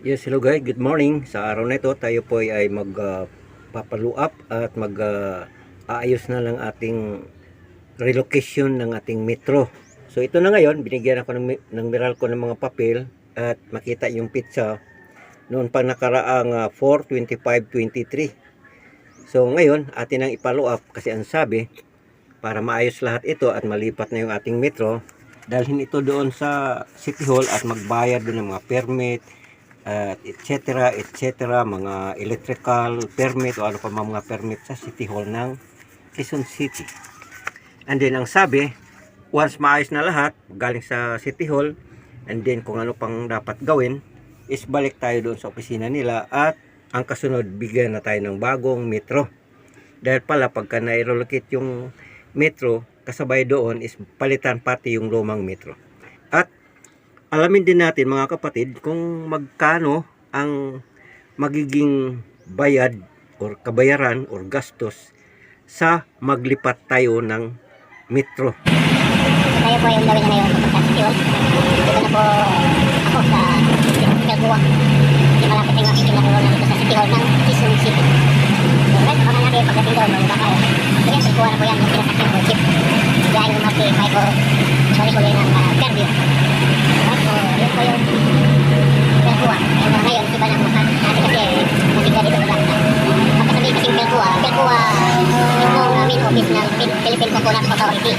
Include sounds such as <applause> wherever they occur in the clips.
Yes, hello guys. Good morning. Sa araw na ito, tayo po ay mag uh, at mag uh, aayos na lang ating relocation ng ating metro. So ito na ngayon, binigyan ako ng, ng miral ko ng mga papel at makita yung pizza noon pa nakaraang uh, 4-25-23. So ngayon, atin ang ipalo up kasi ang sabi, para maayos lahat ito at malipat na yung ating metro, dalhin ito doon sa City Hall at magbayad doon ng mga permit, at etc. etc. mga electrical permit o ano pa mga permit sa City Hall ng Quezon City. And then ang sabi, once maayos na lahat, galing sa City Hall, and then kung ano pang dapat gawin, is balik tayo doon sa opisina nila at ang kasunod, bigyan na tayo ng bagong metro. Dahil pala, pagka na-relocate yung metro, kasabay doon is palitan pati yung lumang metro. Alamin din natin mga kapatid kung magkano ang magiging bayad or kabayaran or gastos sa maglipat tayo ng metro. Tayo po yung gawin na ngayon sa Tiyol. Dito na po ako sa. Hindi malapit yung aking na dito sa City Hall ng Quezon City. So natin pagdating doon, mga baka Sige, Kalbuwa na po yan, yung pinasakyan ko, jeep. Biyahe ng Marti, may ko, sorry ko yun ng uh, Fairview. Right, so yun po yung Kalbuwa. And uh, ngayon, iba ng mukha. Dati kasi, masigla dito sa Blanca. Pagkasabihin kasing Kalbuwa, Kalbuwa, itong uh, main office ng Phil- Philippine Coconut Authority.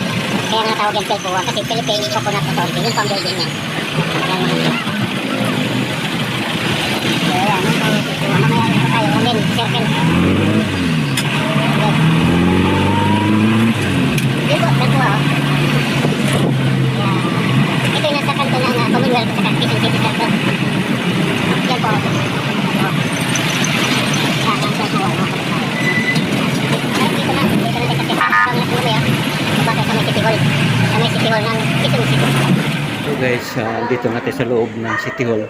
Kaya nga tawag yung Philcoa kasi Philippine Coconut Authority. Yun po ang building niya. Kaya. So. Mamaya tayo. Then, circle. So guys, ah, dito natin sa loob ng City Hall.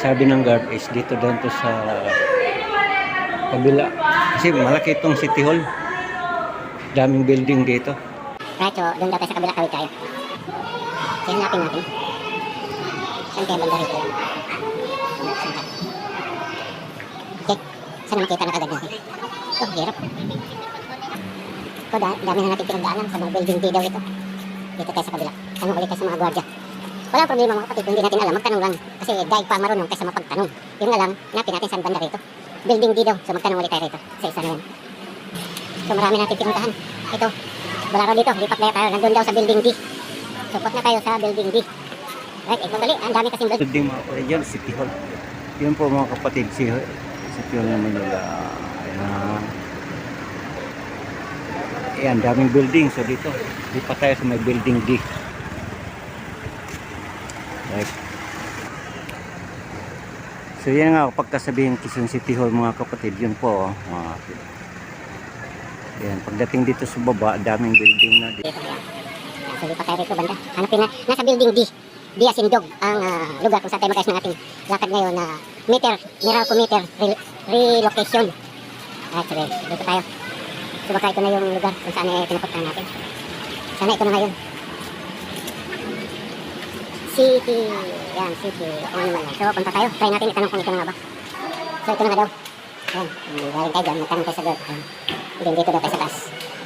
Sabi ng guard is dito doon to sa kabila. Kasi malaki itong City Hall. Daming building dito. Right, so doon daw tayo sa kabila kawit tayo. So hanapin natin. Saan kaya banda rito? Okay, saan makita na kagad natin? Oh, hirap. Ito, da dami na natin pinagdaanan sa mga building D daw ito. Dito tayo sa kabila. Tanong ulit tayo sa mga gwardiya. Walang problema mga kapatid hindi natin alam. Magtanong lang. Kasi daig pa marunong kaysa mapagtanong. Yung na lang, hanapin natin saan banda rito. Building D daw. So magtanong ulit tayo rito. Sa isa na yan. So marami natin pinuntahan. Ito, wala raw dito. Lipat na tayo. Nandun daw sa building D. So put na tayo sa building D. Right, ito dali. Ang dami kasing building. Building mga kapatid City Hall. Yun po mga kapatid, si City Hall ng Manila. Ayan. Ayan, daming building. So dito, lipat tayo sa may building D. Right. So yan nga, pagkasabihin Quezon City Hall mga kapatid, yun po. Oh, kapatid. Ayan, pagdating dito sa baba, daming building na dito. So lipat tayo rito banda. Hanapin na. Nasa building D. D as in dog. Ang ah, lugar kung saan tayo magkayos ng ating lakad ngayon na meter, Meralco meter re- relocation. Sige. Dito tayo. So baka ito na yung lugar kung saan eh, pinapunta natin. Sana ito na ngayon. City. Yan, city. Ano man yan. So, punta tayo. Try natin itanong kung ito na nga ba. So, ito na nga daw. Yan. Galing tayo dyan. Magtanong tayo sa girl. Yan. Then, dito daw tayo sa taas.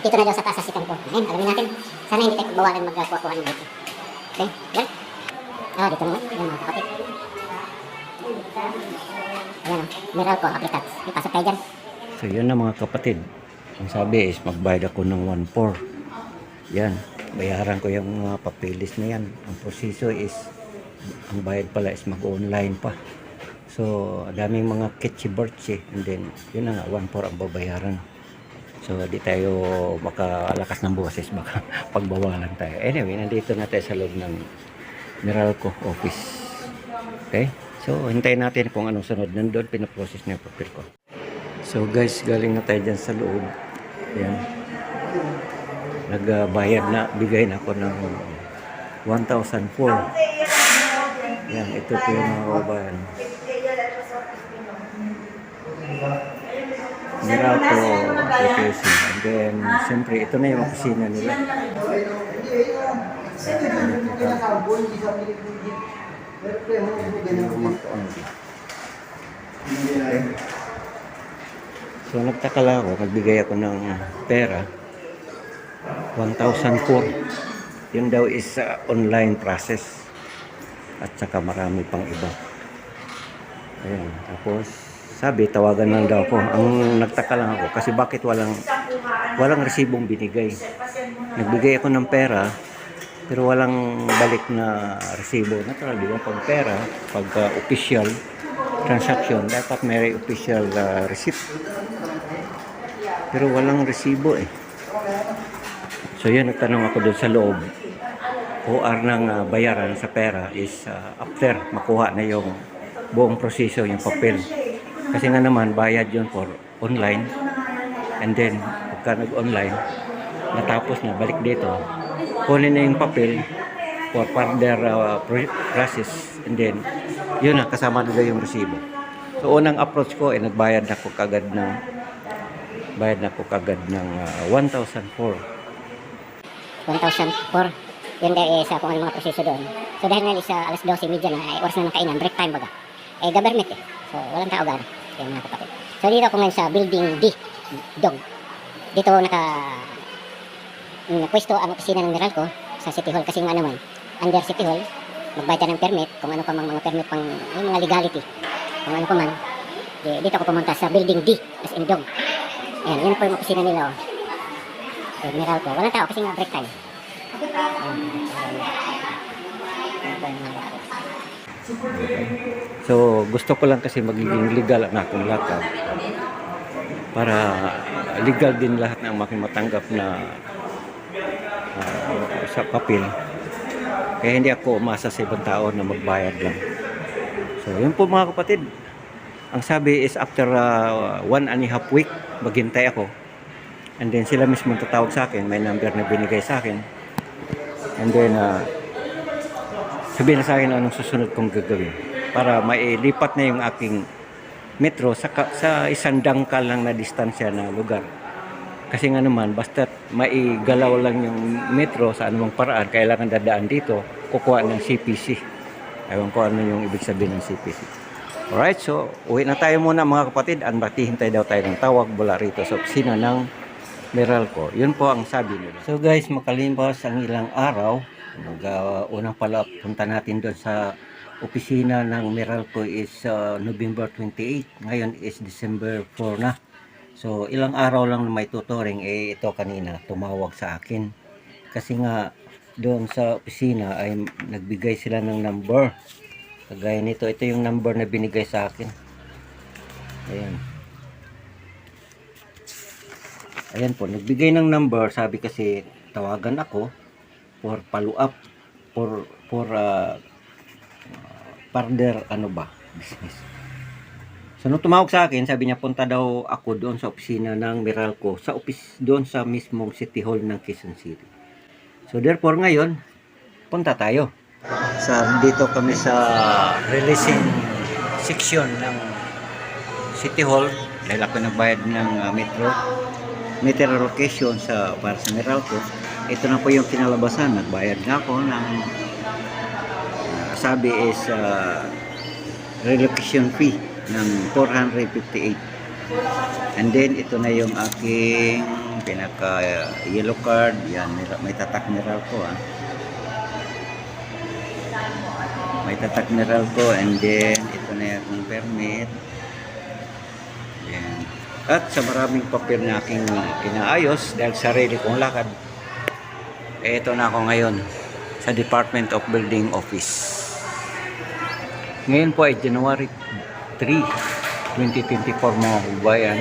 Dito na daw sa taas sa second floor. Ngayon, alamin natin. Sana hindi tayo pagbawalan magkuha-kuha ng dito. Okay? Yan. Ah, dito naman. Yan mga kapatid. Ayan o. Meral ko, applicants. Ipasok tayo dyan. So yun na mga kapatid. Ang sabi is magbayad ako ng 1.4. Yan. Bayaran ko yung mga papeles na yan. Ang proseso is ang bayad pala is mag-online pa. So, daming mga kitchi-birchi and then yun na nga 1.4 ang babayaran. So, di tayo makalakas ng boses baka <laughs> pagbawalan tayo. Anyway, nandito na tayo sa loob ng Meralco office. Okay? So, hintayin natin kung anong sunod. Nandun, pinaprocess na yung papel ko. So guys, galing na tayo dyan sa loob. Ayan nagbayad na bigay na ako ng 1,004 yan ito po yung mga kabayan Mirato application and then siyempre ito na yung kusina nila. So nagtaka lang ako, nagbigay ako ng pera. 1,004. Yun daw is uh, online process. At saka marami pang iba. Ayan. Tapos sabi, tawagan lang daw ako. Ang nagtaka lang ako kasi bakit walang walang resibong binigay. Nagbigay ako ng pera pero walang balik na resibo. Natural, di ba? Pag pera, pag uh, official transaction, dapat may official uh, receipt. Pero walang resibo eh. So yun, nagtanong ako doon sa loob. OR ng uh, bayaran sa pera is uh, after makuha na yung buong proseso, yung papel. Kasi nga naman, bayad yun for online. And then, pagka nag-online, natapos na, balik dito, kunin na yung papel for further uh, pro- process. And then, yun na, kasama daw yung resibo. So, unang approach ko, eh, nagbayad na ako kagad ng bayad na ako kagad ng uh, 1,004 1,004. Yun dahil sa kung ano mga proseso doon. So dahil nga sa alas 12, media na, ay oras na ng kainan, break time baga. Eh, government eh. So, walang tao gano'n. Kaya mga kapatid. So, dito ako ngayon sa building D, Dog. Dito naka, mm, pwesto ang opisina ng Meralco sa City Hall kasi nga naman, under City Hall, magbayad ng permit, kung ano pa mang mga permit pang, yung mga legality, kung ano pa man. Di, dito ako pumunta sa building D, as in Dog. Ayan, yun po yung opisina nila. Oh. So, Meralco. Walang tao kasi nga break time. So, gusto ko lang kasi magiging legal ang aking lakad. Para legal din lahat ng making matanggap na ah, sa papel. Kaya hindi ako umasa sa ibang tao na magbayad lang. So, yun po mga kapatid. Ang sabi is after ah, one and a half week, maghintay ako. And then sila mismo tatawag sa akin. May number na binigay sa akin. And then, ah, sabihin na sa akin anong susunod kong gagawin para mailipat na yung aking metro sa, sa isang dangkal lang na distansya na lugar. Kasi nga naman, basta maigalaw lang yung metro sa anumang paraan, kailangan dadaan dito, kukuha ng CPC. Ewan ko ano yung ibig sabihin ng CPC. Alright, so uwi na tayo muna mga kapatid. At maghihintay daw tayo ng tawag mula rito sa opisina ng Meralco. Yun po ang sabi nila. So guys, makalimbas ang ilang araw. Mag, uh, unang pala punta natin doon sa opisina ng Meralco is uh, November 28. Ngayon is December 4 na. So ilang araw lang may tutoring eh ito kanina tumawag sa akin. Kasi nga doon sa opisina ay nagbigay sila ng number. Kagaya nito, ito yung number na binigay sa akin. Ayan. Ayan po, nagbigay ng number, sabi kasi tawagan ako for follow up for for uh, further ano ba business. So nung tumawag sa akin, sabi niya punta daw ako doon sa opisina ng Meralco, sa office doon sa mismong City Hall ng Quezon City. So therefore ngayon, punta tayo. Sa dito kami sa releasing section ng City Hall dahil ako nagbayad ng uh, metro meter location sa para sa Meralco. Ito na po yung kinalabasan. Nagbayad nga ako ng uh, sabi is uh, relocation fee ng 458. And then ito na yung aking pinaka uh, yellow card. Yan, may tatak Meralco ah. May tatak Meralco and then ito na yung permit. At sa maraming papel na aking inaayos dahil sarili kong lakad, ito na ako ngayon sa Department of Building Office. Ngayon po ay January 3, 2024 mga kabayan.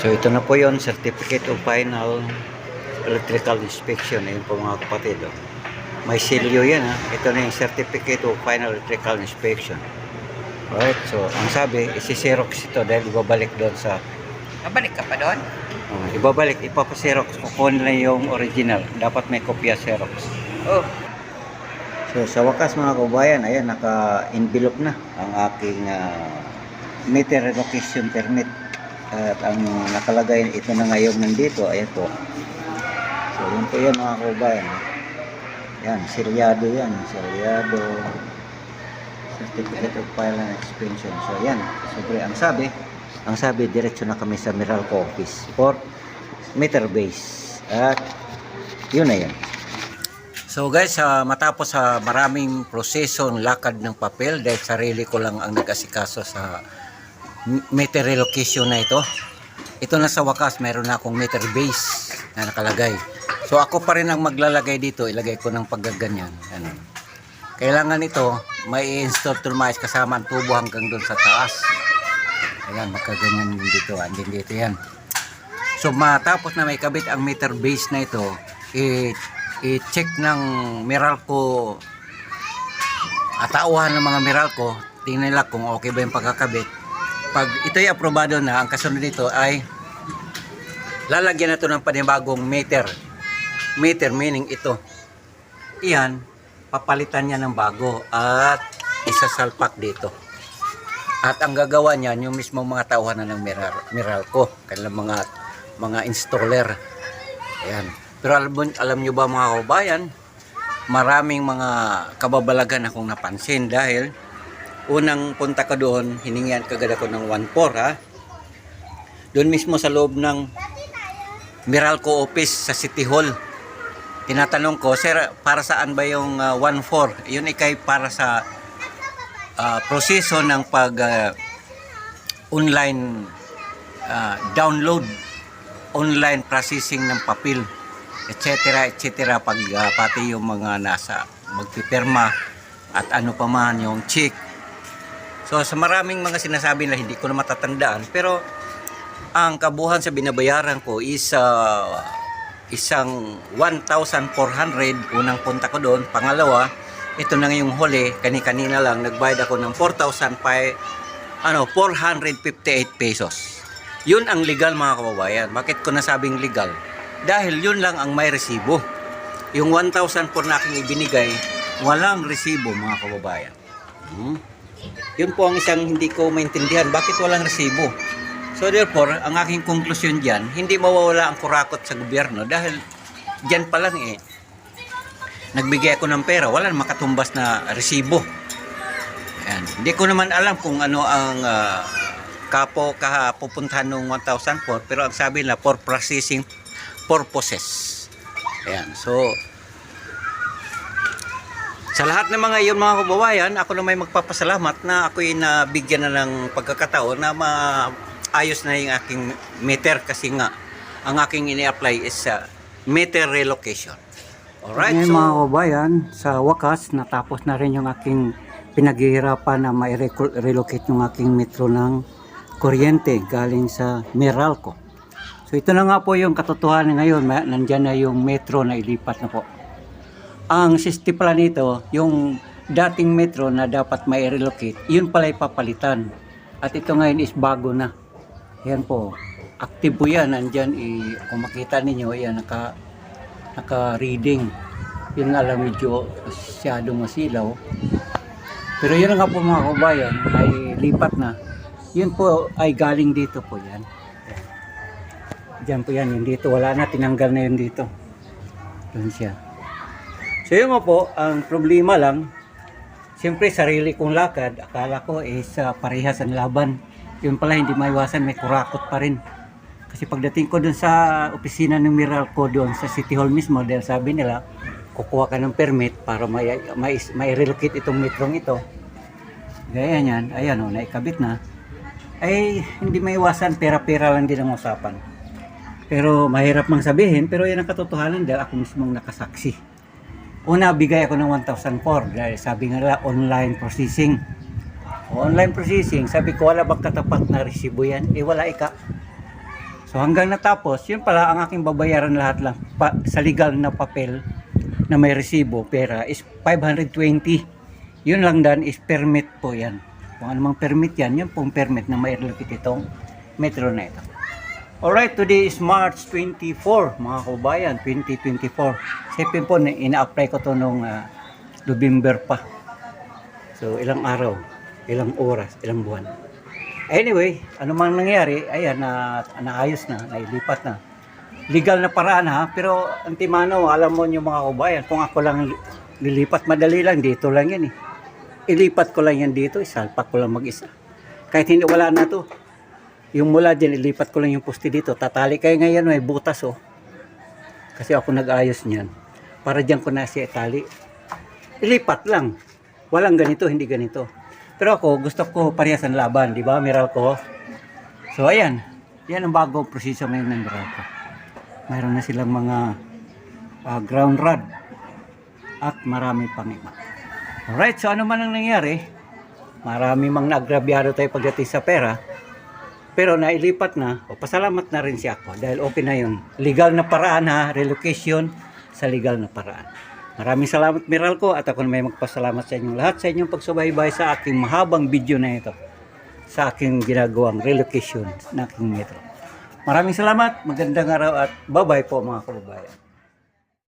So ito na po yon Certificate of Final Electrical Inspection. Ayun po mga kapatid. Oh. May silyo yan ha. Ito na yung Certificate of Final Electrical Inspection. Alright, so ang sabi, isi-xerox ito dahil ibabalik doon sa Mabalik ka pa doon? uh, ibabalik, ipapa-xerox kukunin lang yung original. Dapat may kopya xerox. Oh, So sa wakas mga kabayan, ayan naka-envelope na ang aking ah, meter relocation permit. At ang nakalagay ito na ngayon nandito, ayan po. So yun po yan mga kabayan. Yan, silyado yan, silyado. Certificate of File Expansion. So yan, sobre ang sabi, ang sabi, diretso na kami sa Meralco office for meter base. At yun na yan. So guys, ah, matapos sa maraming proseso ng lakad ng papel dahil sarili ko lang ang nag-asikaso sa meter relocation na ito. Ito na sa wakas, meron na akong meter base na nakalagay. So ako pa rin ang maglalagay dito, ilagay ko ng paggaganyan. Ano. Kailangan ito, may install mais kasama ang tubo hanggang doon sa taas. Ayan, magkaganyan dito, andin dito yan. So matapos na may kabit ang meter base na ito, i-check ng Meralco atauhan ng mga Meralco, tingnan nila kung okay ba yung pagkakabit. Pag ito'y aprobado na, ang kasunod nito ay lalagyan na ito ng panibagong meter. Meter meaning ito. Iyan, papalitan niya ng bago at isasalpak dito. At ang gagawa niyan, yung mismo mga tauhan na ng Meral, Meralco, kanilang mga mga installer. Ayan. Pero alam, alam nyo ba mga kababayan, maraming mga kababalagan akong napansin dahil unang punta ko doon, hiningian kagad ako ng 1-4 ha. Doon mismo sa loob ng Meralco office sa City Hall. Tinatanong ko, sir, para saan ba yung ah, 1-4? Yun ikay para sa ah, proseso ng pag ah, online ah, download, online processing ng papel, etc. etc. pag ah, pati yung mga nasa magpipirma at ano pa man yung check. So sa maraming mga sinasabi na hindi ko na matatandaan pero ang kabuhan sa binabayaran ko is ah, isang 1,400 unang punta ko doon. Pangalawa, ito na ngayong huli, kani-kanina lang nagbayad ako ng 4,000 ano, 458 pesos. Yun ang legal mga kababayan. Bakit ko nasabing legal? Dahil yun lang ang may resibo. Yung 1,000 na aking ibinigay, walang resibo mga kababayan. Hmm? Yun po ang isang hindi ko maintindihan. Bakit walang resibo? So therefore, ang aking konklusyon dyan, hindi mawawala ang kurakot sa gobyerno dahil dyan pa lang eh, nagbigay ako ng pera, wala na makatumbas na resibo. Ayan. Hindi ko naman alam kung ano ang ah, kapo kapupuntahan ng 1,004 pero ang sabi nila for processing purposes. Ayan. So, sa lahat ng mga iyon mga kababayan, ako na may magpapasalamat na ako'y nabigyan na ng pagkakataon na maayos na yung aking meter kasi nga ang aking ini-apply is sa meter relocation. Alright, Ngayon so mga kababayan, sa wakas natapos na rin yung aking pinaghihirapan na ma-relocate yung aking metro ng kuryente galing sa Meralco. So ito na nga po yung katotohanan ngayon, nandyan na yung metro na ilipat na po. Ang system pala nito, yung dating metro na dapat may relocate, yun pala ipapalitan. At ito ngayon is bago na. Yan po. Active po yan. Nandyan, i, kung makita ninyo, yan, naka, naka-reading. Yun nga lang medyo masyadong masilaw. Pero yun nga po mga kabayan, ay lipat na. Yun po ay galing dito po yan. Diyan po yan, yun dito. Wala na, tinanggal na yun dito. Doon siya. So yun nga po, ang problema lang, siyempre sarili kong lakad, akala ko is uh, parehas ang laban. Yun pala, hindi maiwasan, may kurakot pa rin. Kasi pagdating ko doon sa opisina ng Meralco doon sa City Hall mismo, dahil sabi nila, kukuha ka ng permit para may, may, may relocate itong metrong ito. Gaya niyan, ayan o, naikabit na. Ay, hindi maiwasan, pera-pera lang din ang usapan. Pero mahirap mang sabihin, pero yan ang katotohanan dahil ako mismong nakasaksi. Una, bigay ako ng 1,004 dahil sabi nga nila online processing. Online processing, sabi ko wala bang katapat na resibo yan? Eh wala ika. So hanggang natapos, yun pala ang aking babayaran lahat lang pa, sa legal na papel na may resibo, pera is 520. Yun lang dan is permit po yan. Kung anumang permit yan, yun pong permit na may relocate itong metro na ito. Alright, today is March 24, mga kababayan, 2024. Sipin po, na ina-apply ko to nung ah, November pa. So, ilang araw, ilang oras, ilang buwan. Anyway, ano mang nangyari, ayan, na, naayos na, nailipat na. Legal na paraan ha, pero antimano, alam mo yung mga kababayan, kung ako lang lilipat, madali lang, dito lang yan eh. Ilipat ko lang yan dito, isalpak ko lang mag-isa. Kahit hindi wala na to, Yung mula dyan, ilipat ko lang yung poste dito. Tatali kayo ngayon, may butas oh. Kasi ako nag-ayos niyan. Para dyan ko na siya itali. Ilipat lang. Walang ganito, hindi ganito. Pero ako, gusto ko parehas ang laban, di ba? Meral ko. So, ayan. Yan ang bagong proseso ngayon ng meral ko. Mayroon na silang mga ah, ground rod at marami pang iba. Alright, so ano man ang nangyari, marami mang naagrabyado tayo pagdating sa pera, pero nailipat na, o pasalamat na rin siya ako dahil okay na yun. Legal na paraan ha, relocation sa legal na paraan. Maraming salamat Meralco at ako na may magpasalamat sa inyong lahat sa inyong pagsubaybay sa aking mahabang video na ito sa aking ginagawang relocation ng aking metro. Maraming salamat, magandang araw at bye-bye po mga kababayan.